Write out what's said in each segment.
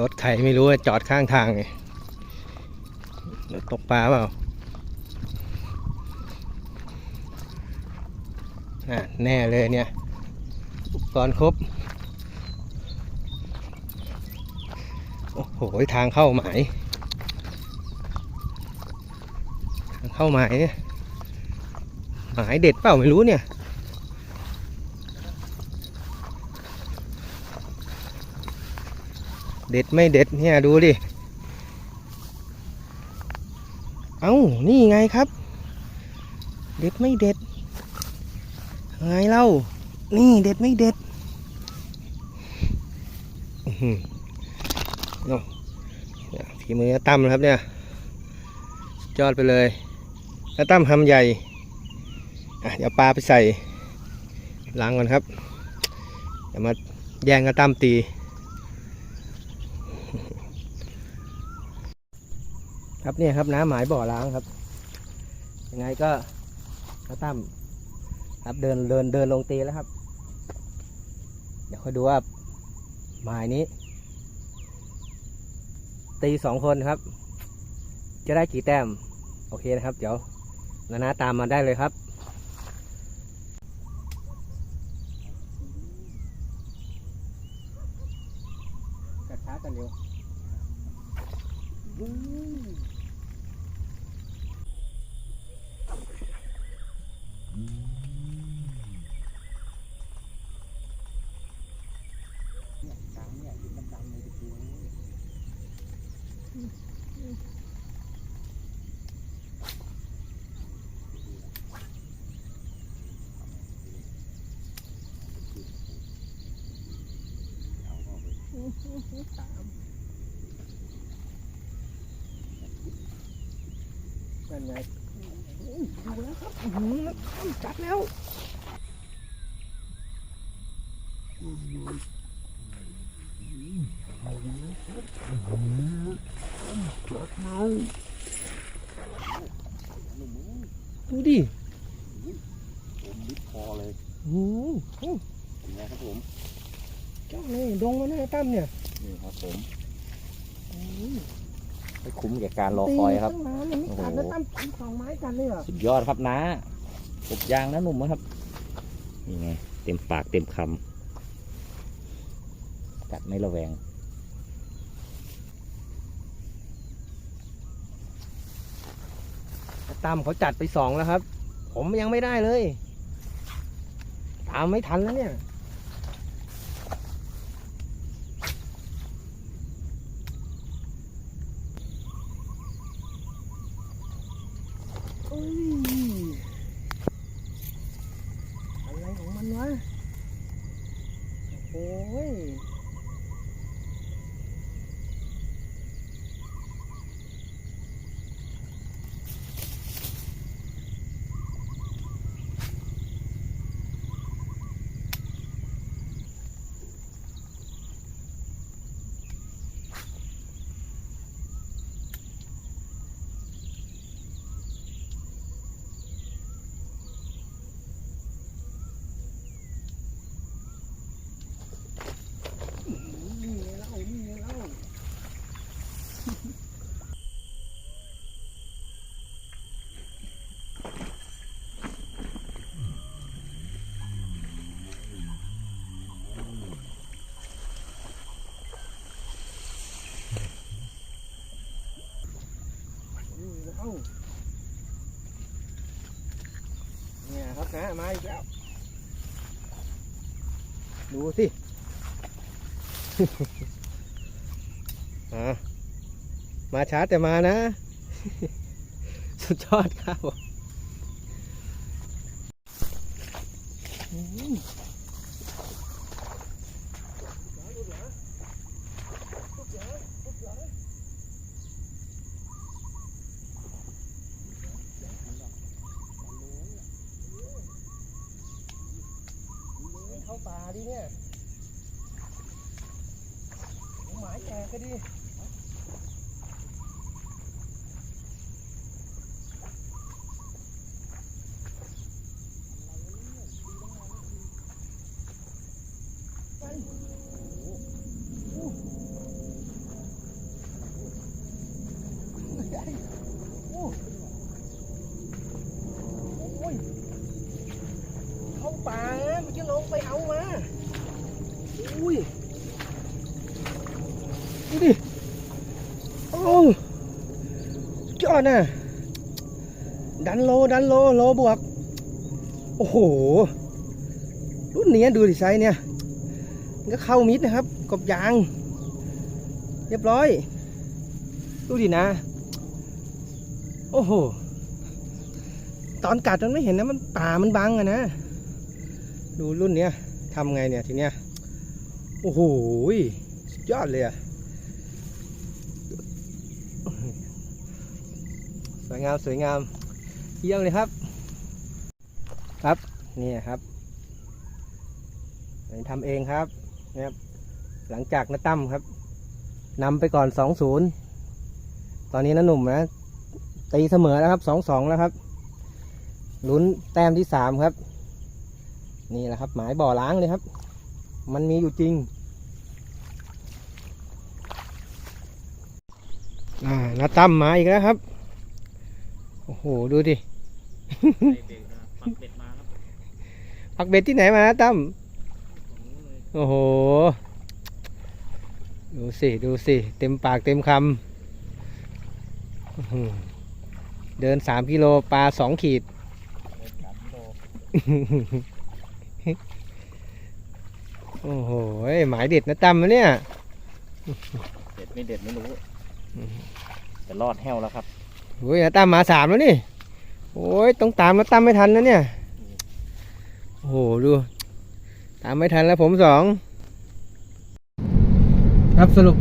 รถใครไม่รู้จอดข้างทางไงตกปลาเปล่าแน่เลยเนี่ยอุปกรณ์ครบ โอ้โห ทางเข้าหมายทางเข้าหมายเนี่ยหมายเด็ดเปล่าไม่รู้เนี่ย เด็ดไม่เด็ดเนี่ยดูดิ เอ้านี่ไงครับ เด็ดไม่เด็ด ไงเล่า นี่เด็ดไม่เด็ดอื้อหือเนาะเนี่ฝีมือตั้มครับเนี่ยยอดไปเลยแล้วตั้มทำใหญ่เดี๋ยวปลาไปใส่ล้างก่อนครับ เดี๋ยวมาแย่งกระตั้มตี ครับเนี่ยครับน้ำหมายบ่อล้างครับ ยังไงก็กระตั้มครับเดินเดินเดินลงตีแล้วครับ เดี๋ยวคอยดูว่าหมายนี้ ตีสองคนครับ จะได้กี่แต้ม โอเคนะครับ เดี๋ยวนานาตามมาได้เลยครับ กัดช้ากันเร็ว นั่นไงดูแล้วครับหืมจัดแล้ว ดูดิผมลิดคอเลยโอ้โหเป็นไงครับผมเจ้าเลยดงมันนะตั้มเนี่ย นี่ครับผมไม่คุ้มแก่การรอคอยครับตีตั้งนานยังไม่กัดนะตั้มตีสองไม้กันเลยเหรอสุดยอดครับนะกบยางนะหนุ่มนะครับ นี่ไง เต็มปากเต็มคำกัดไม่ระแวง ตั้มเขาจัดไปสองแล้วครับ ผมยังไม่ได้เลย ตามไม่ทันแล้วเนี่ย อุ้ยอะไรของมันวะ โอ้ย นี่ไงเล่านี่ไงเล่า นี่ไง เล่าเนี่ยครับนะมาอีกแล้ว ดูสิ อะมาช้าแต่มานะ สุดยอดครับอืมเข้าป่าดิเนี่ย หมายแตกก็ดี ดิโอ้ย อดน่ะ ดันโล ดันโล โลบวก โอ้โห รุ่นนี้ดูดิไซส์เนี่ย ก็เข้ามิดนะครับ กบยาง เรียบร้อย ดูดินะ โอ้โห ตอนกัดมันไม่เห็นนะ มันป่ามันบังอะนะ ดูรุ่นเนี้ยทำไงเนี่ยทีเนี้ย โอ้โหยอดเลยอะ สวยงามสวยงามเยี่ยมเลยครับ ครับนี่ครับทำเองครับนะครับ หลังจากน้าตั้มครับนำไปก่อนสองศูนย์ตอนนี้น้าหนุ่มนะตีเสมอแล้วครับสองสองแล้วครับลุ้นแต้มที่สามครับ นี่แหละครับ หมายบ่อล้างเลยครับ มันมีอยู่จริงอ่าน้าตั้มมาอีกแล้วครับ โอ้โห ดูดิ ปักเบ็ดมาครับปักเบ็ดที่ไหนมาตั้มโอ้โห ดูสิ ดูสิ เต็มปากเต็มคำเดินสามกิโลปลาสองขีด โอ้โห หมายเด็ดนะตั้มเนี่ย เด็ดไม่เด็ดไม่รู้แต่รอดแห้วแล้วครับ โอ้ยตั้มมาสามแล้วนี่ โอ้ยต้องตามนะตั้มไม่ทันนะเนี่ย โอ้โหดู ตามไม่ทันแล้วผมสอง ครับสรุป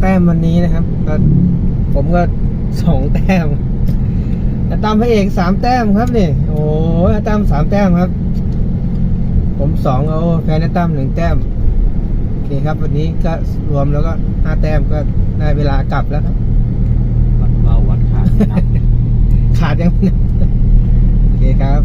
แต้มวันนี้นะครับก็ผมก็สองแต้มอาตามพระเอกสามแต้มครับนี่ โอ้ยอาตามสามแต้มครับ ผมสองเอาแฟนอาตามหนึ่งแต้มโอเคครับ วันนี้ก็รวมแล้วก็ห้าแต้มก็ได้เวลากลับแล้วครับ ขาดยังโอเคครับ